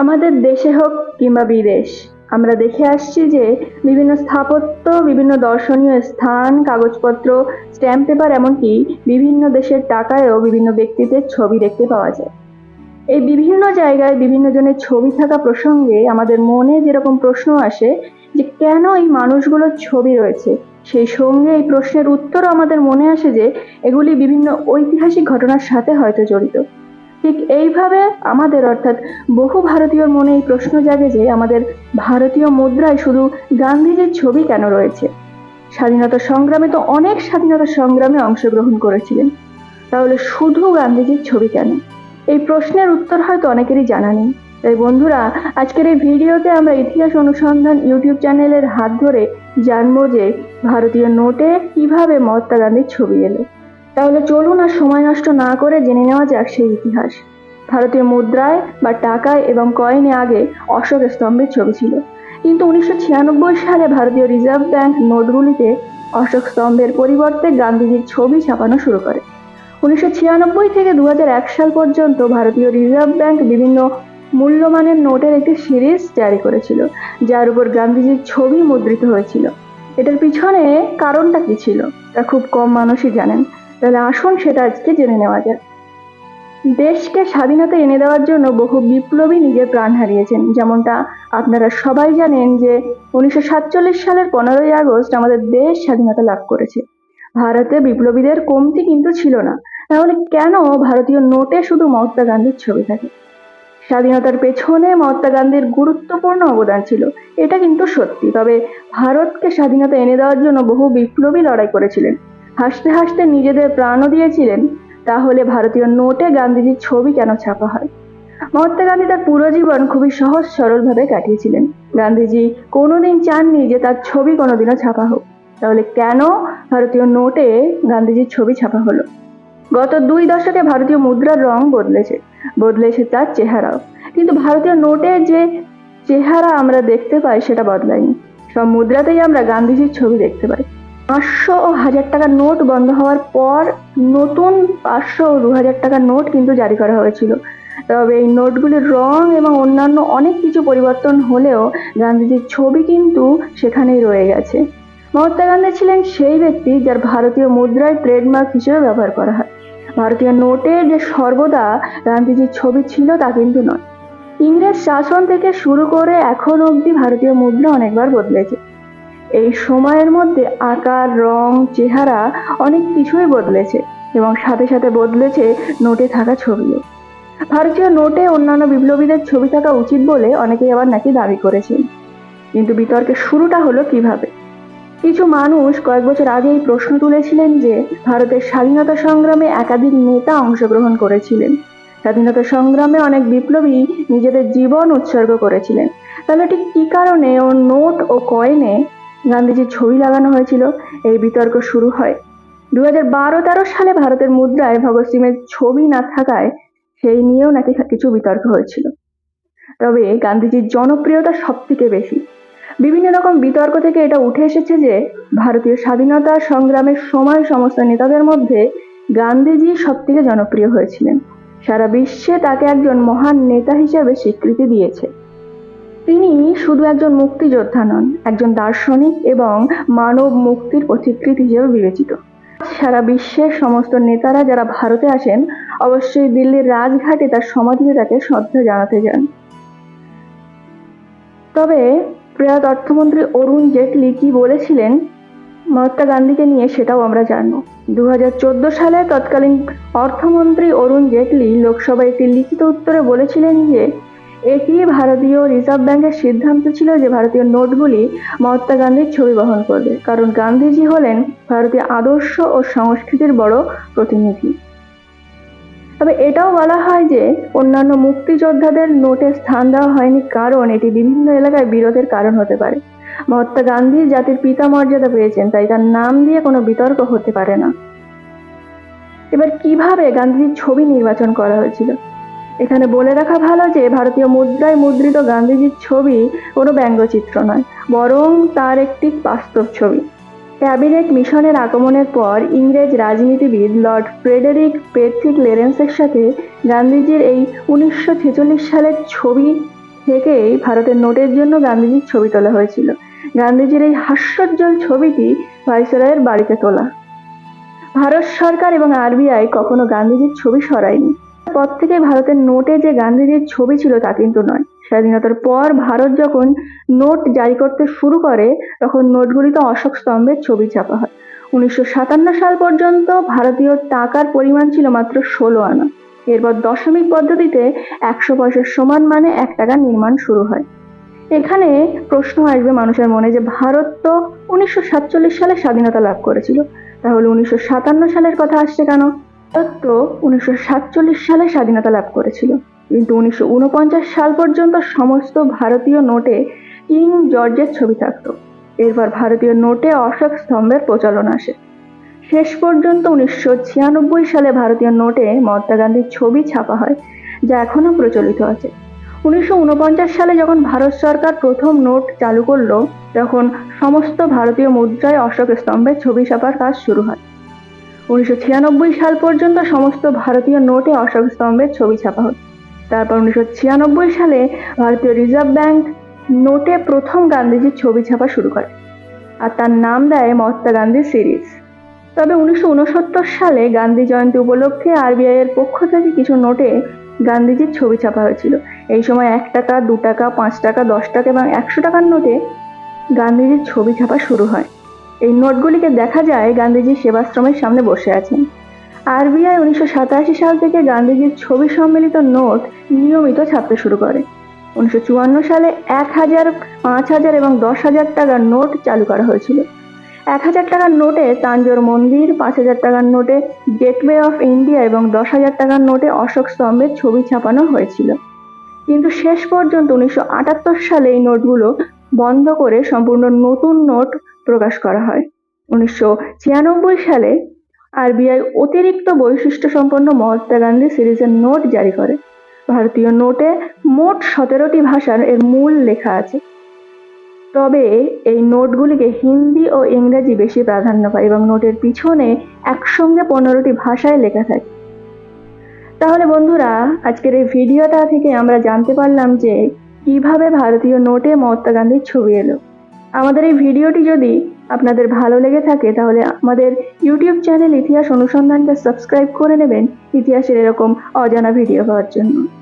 আমাদের দেশে হোক কিংবা বিদেশ, আমরা দেখে আসছি যে বিভিন্ন স্থাপত্য, বিভিন্ন দর্শনীয় স্থান, কাগজপত্র স্ট্যাম্প পেপার এমনকি বিভিন্ন দেশের টাকায়ও বিভিন্ন ব্যক্তিদের ছবি দেখতে পাওয়া যায়। এই বিভিন্ন জায়গায় বিভিন্ন জনের ছবি থাকা প্রসঙ্গে আমাদের মনে যেরকম প্রশ্ন আসে যে কেন এই মানুষগুলোর ছবি রয়েছে, সেই সঙ্গে এই প্রশ্নের উত্তরও আমাদের মনে আসে যে এগুলি বিভিন্ন ঐতিহাসিক ঘটনার সাথে হয়তো জড়িত। ঠিক এইভাবে আমাদের অর্থাৎ বহু ভারতীয়র মনে এই প্রশ্ন জাগে যে আমাদের ভারতীয় মুদ্রায় শুধু গান্ধীজির ছবি কেন রয়েছে? স্বাধীনতা সংগ্রামে তো অনেক স্বাধীনতা সংগ্রামে অংশগ্রহণ করেছিলেন। তাহলে শুধু গান্ধীজির ছবি কেন? এই প্রশ্নের উত্তর হয়তো অনেকেরই জানা নেই। তাই বন্ধুরা, আজকের এই ভিডিওতে আমরা ইতিহাস অনুসন্ধান ইউটিউব চ্যানেলের হাত ধরে জানব যে ভারতীয় নোটে কীভাবে মহাত্মা গান্ধীর ছবি এলো। তাহলে চলুন আর সময় নষ্ট না করে জেনে নেওয়া যাক সেই ইতিহাস। ভারতীয় মুদ্রায় বা টাকায় এবং কয়েনে আগে অশোক স্তম্ভের ছবি ছিল। কিন্তু উনিশশো ছিয়ানব্বই সালে ভারতীয় রিজার্ভ ব্যাংক নোটগুলিতে অশোক স্তম্ভের পরিবর্তে গান্ধীজির ছবি ছাপানো শুরু করে। উনিশশো ছিয়ানব্বই থেকে দু হাজার এক সাল পর্যন্ত ভারতীয় রিজার্ভ ব্যাংক বিভিন্ন মূল্যমানের নোটের একটি সিরিজ জারি করেছিল, যার উপর গান্ধীজির ছবি মুদ্রিত হয়েছিল। এটার পিছনে কারণটা কি ছিল তা খুব কম মানুষই জানেন। তাহলে আসুন সেটা আজকে জেনে নেওয়া যাক। দেশকে স্বাধীনতা এনে দেওয়ার জন্য বহু বিপ্লবী নিজের প্রাণ হারিয়েছেন। যেমনটা আপনারা সবাই জানেন যে উনিশশো সাতচল্লিশ সালের পনেরোই আগস্ট আমাদের দেশ স্বাধীনতা লাভ করেছে। ভারতে বিপ্লবীদের কমতি কিন্তু ছিল না। তাহলে কেন ভারতীয় নোটে শুধু মহাত্মা গান্ধীর ছবি থাকে? স্বাধীনতার পেছনে মহাত্মা গান্ধীর গুরুত্বপূর্ণ অবদান ছিল। এটা কিন্তু সত্যি। তবে ভারতকে স্বাধীনতা এনে দেওয়ার জন্য বহু বিপ্লবী লড়াই করেছিলেন। হাসতে হাসতে নিজেদের প্রাণও দিয়েছিলেন, তাহলে ভারতীয় নোটে গান্ধীজির ছবি কেন ছাপা হয়? মহাত্মা গান্ধী তার পুরো জীবন খুবই সহজ সরলভাবে কাটিয়েছিলেন। গান্ধীজি কোনোদিন চাননি যে তার ছবি কোনোদিনও ছাপা হোক। তাহলে কেন ভারতীয় নোটে গান্ধীজির ছবি ছাপা হলো? গত দুই দশকে ভারতীয় মুদ্রার রং বদলেছে বদলেছে তার চেহারাও। কিন্তু ভারতীয় নোটে যে চেহারা আমরা দেখতে পাই সেটা বদলায়নি। সব মুদ্রাতেই আমরা গান্ধীজির ছবি দেখতে পাই। পাঁচশো ও হাজার টাকার নোট বন্ধ হওয়ার পর নতুন পাঁচশো ও দু হাজার টাকার নোট কিন্তু জারি করা হয়েছিল। তবে এই নোটগুলির রং এবং অন্যান্য অনেক কিছু পরিবর্তন হলেও গান্ধীজির ছবি কিন্তু সেখানেই রয়ে গেছে। মহাত্মা গান্ধী ছিলেন সেই ব্যক্তি যার ভারতীয় মুদ্রায় ট্রেডমার্ক হিসেবে ব্যবহার করা হয়। ভারতীয় নোটে যে সর্বদা গান্ধীজির ছবি ছিল তা কিন্তু নয়। ইংরেজ শাসন থেকে শুরু করে এখন অবধি ভারতীয় মুদ্রা অনেকবার বদলেছে। এই সময়ের মধ্যে আকার, রং, চেহারা অনেক কিছুই বদলেছে এবং সাথে সাথে বদলেছে নোটে থাকা ছবিও। ভারতীয় নোটে অন্যান্য বিপ্লবীদের ছবি থাকা উচিত বলে অনেকেই আবার নাকি দাবি করেছেন। কিন্তু বিতর্কের শুরুটা হলো কীভাবে? কিছু মানুষ কয়েক বছর আগে এই প্রশ্ন তুলেছিলেন যে, ভারতের স্বাধীনতা সংগ্রামে একাধিক নেতা অংশগ্রহণ করেছিলেন। স্বাধীনতা সংগ্রামে অনেক বিপ্লবী নিজেদের জীবন উৎসর্গ করেছিলেন। তাহলে ঠিক কী কারণে ও নোট ও কয়েনে গান্ধীজির ছবি লাগানো হয়েছিল, এই বিতর্ক শুরু হয়। দু হাজার বারো তেরো সালে ভারতের মুদ্রায় ভগৎ সিংয়ের ছবি না থাকায় সেই নিয়েও নাকি কিছু বিতর্ক হয়েছিল। তবে গান্ধীজির জনপ্রিয়তা সব থেকে বেশি। বিভিন্ন রকম বিতর্ক থেকে এটা উঠে এসেছে যে, ভারতীয় স্বাধীনতা সংগ্রামের সময় সমস্ত নেতাদের মধ্যে গান্ধীজি সব থেকে জনপ্রিয় হয়েছিলেন। সারা বিশ্বে তাকে একজন মহান নেতা হিসেবে স্বীকৃতি দিয়েছে। তিনি শুধু একজন মুক্তিযোদ্ধা নন, একজন দার্শনিক এবং মানব মুক্তির পথিকৃত হিসেবে বিবেচিত। সারা বিশ্বের সমস্ত নেতারা যারা ভারতে আসেন, অবশ্যই দিল্লির রাজঘাটে তার সমাধিতে তাকে শ্রদ্ধা জানাতে যান। তবে প্রয়াত অর্থমন্ত্রী অরুণ জেটলি কি বলেছিলেন? মহাত্মা গান্ধীকে নিয়ে সেটাও আমরা জানব। দু সালে তৎকালীন অর্থমন্ত্রী অরুণ জেটলি লোকসভায় একটি লিখিত উত্তরে বলেছিলেন যে এটি ভারতীয় রিজার্ভ ব্যাংকের সিদ্ধান্ত ছিল যে ভারতীয় নোটগুলি মহাত্মা গান্ধীর ছবি বহন করবে, কারণ গান্ধীজি হলেন ভারতীয় আদর্শ ও সংস্কৃতির বড় প্রতিনিধি। তবে এটাও বলা হয় যে অন্যান্য মুক্তিযোদ্ধাদের নোটে স্থান দেওয়া হয়নি কারণ এটি বিভিন্ন এলাকায় বিরোধের কারণ হতে পারে। মহাত্মা গান্ধী জাতির পিতা মর্যাদা পেয়েছেন, তাই তার নাম দিয়ে কোনো বিতর্ক হতে পারে না। এবার কীভাবে গান্ধীজির ছবি নির্বাচন করা হয়েছিল? এখানে বলে রাখা ভালো যে, ভারতীয় মুদ্রায় মুদ্রিত গান্ধীজির ছবি কোনো ব্যঙ্গচিত্র নয়, বরং তার একটি বাস্তব ছবি। ক্যাবিনেট মিশনের আগমনের পর ইংরেজ রাজনীতিবিদ লর্ড ফ্রেডেরিক পেট্রিক লেরেন্সের সাথে গান্ধীজির এই উনিশশো ছেচল্লিশ সালের ছবি থেকেই ভারতের নোটের জন্য গান্ধীজির ছবি তোলা হয়েছিল। গান্ধীজির এই হাস্যোজ্জ্বল ছবিটি ভাইসরয়ের বাড়িতে তোলা। ভারত সরকার এবং আরবিআই কখনো গান্ধীজির ছবি সরায়নি। পর থেকে ভারতের নোটে যে গান্ধীজির ছবি ছিল তা কিন্তু নয়। স্বাধীনতার পর ভারত যখন নোট জারি করতে শুরু করে, তখন নোটগুলিতে অশোক স্তম্ভের ছবি ছাপা হয়। উনিশশো সাতান্ন সাল পর্যন্ত ভারতীয় টাকার পরিমাণ ছিল মাত্র ষোলো আনা। এরপর দশমিক পদ্ধতিতে একশো পয়সার সমান মানে এক টাকার নির্মাণ শুরু হয়। এখানে প্রশ্ন আসবে মানুষের মনে যে ভারত তো উনিশশো সাতচল্লিশ সালে স্বাধীনতা লাভ করেছিল। তাহলে উনিশশো সাতান্ন সালের কথা আসছে কেন? ভারত উনিশশো সালে স্বাধীনতা লাভ করেছিল। কিন্তু উনিশশো উনপঞ্চাশ সাল পর্যন্ত সমস্ত ভারতীয় নোটে কিং জর্জের ছবি থাকতো। এরপর ভারতীয় নোটে অশোক স্তম্ভের প্রচলন আসে। শেষ পর্যন্ত উনিশশো ছিয়ানব্বই সালে ভারতীয় নোটে মহাত্মা গান্ধীর ছবি ছাপা হয়, যা এখনও প্রচলিত আছে। উনিশশো উনপঞ্চাশ সালে যখন ভারত সরকার প্রথম নোট চালু করল, তখন সমস্ত ভারতীয় মুদ্রায় অশোক স্তম্ভের ছবি ছাপার কাজ শুরু হয়। উনিশশো ছিয়ানব্বই সাল পর্যন্ত সমস্ত ভারতীয় নোটে অশোক স্তম্ভের ছবি ছাপা হয় তারপর উনিশশো ছিয়ানব্বই সালে ভারতীয় রিজার্ভ ব্যাংক নোটে প্রথম গান্ধীজির ছবি ছাপা শুরু করে আর তার নাম দেয় মহাত্মা গান্ধী সিরিজ। তবে উনিশশো উনসত্তর সালে গান্ধী জয়ন্তী উপলক্ষে আরবিআই এর পক্ষ থেকে কিছু নোটে গান্ধীজির ছবি ছাপা হয়েছিল। এই সময় এক টাকা, দু টাকা, পাঁচ টাকা, দশ টাকা এবং একশো টাকার নোটে গান্ধীজির ছবি ছাপা শুরু হয়। এই নোটগুলিকে দেখা যায় গান্ধীজি সেবাশ্রমের সামনে বসে আছেন। আরবিআই উনিশশো সাতাশি সাল থেকে গান্ধীজির ছবি সম্মিলিত নোট নিয়মিত ছাপতে শুরু করে। উনিশশো চুয়ান্ন সালে এক হাজার, পাঁচ হাজার এবং দশ হাজার টাকার নোট চালু করা হয়েছিল। এক হাজার টাকার নোটে তাঞ্জোর মন্দির, পাঁচ হাজার টাকার নোটে গেটওয়ে অফ ইন্ডিয়া এবং দশ হাজার টাকার নোটে অশোক স্তম্ভের ছবি ছাপানো হয়েছিল। কিন্তু শেষ পর্যন্ত উনিশশো আটাত্তর সালে এই নোটগুলো বন্ধ করে সম্পূর্ণ নতুন নোট প্রকাশ করা হয়। উনিশশো ছিয়ানব্বই সালে আরবিআই অতিরিক্ত বৈশিষ্ট্য সম্পন্ন মহাত্মা গান্ধী সিরিজের নোট জারি করে। ভারতীয় নোটে মোট সতেরোটি ভাষার এর মূল লেখা আছে। তবে এই নোটগুলিকে হিন্দি ও ইংরেজি বেশি প্রাধান্য পায় এবং নোটের পিছনে একসঙ্গে পনেরোটি ভাষায় লেখা থাকে। তাহলে বন্ধুরা, আজকের এই ভিডিওটা থেকে আমরা জানতে পারলাম যে কীভাবে ভারতীয় নোটে মহাত্মা গান্ধীর ছবি এলো। আমাদের এই ভিডিওটি যদি আপনাদের ভালো লেগে থাকে, তাহলে আমাদের ইউটিউব চ্যানেল ইতিহাস অনুসন্ধানকে সাবস্ক্রাইব করে নেবেন, ইতিহাসের এরকম অজানা ভিডিও পাওয়ার জন্য।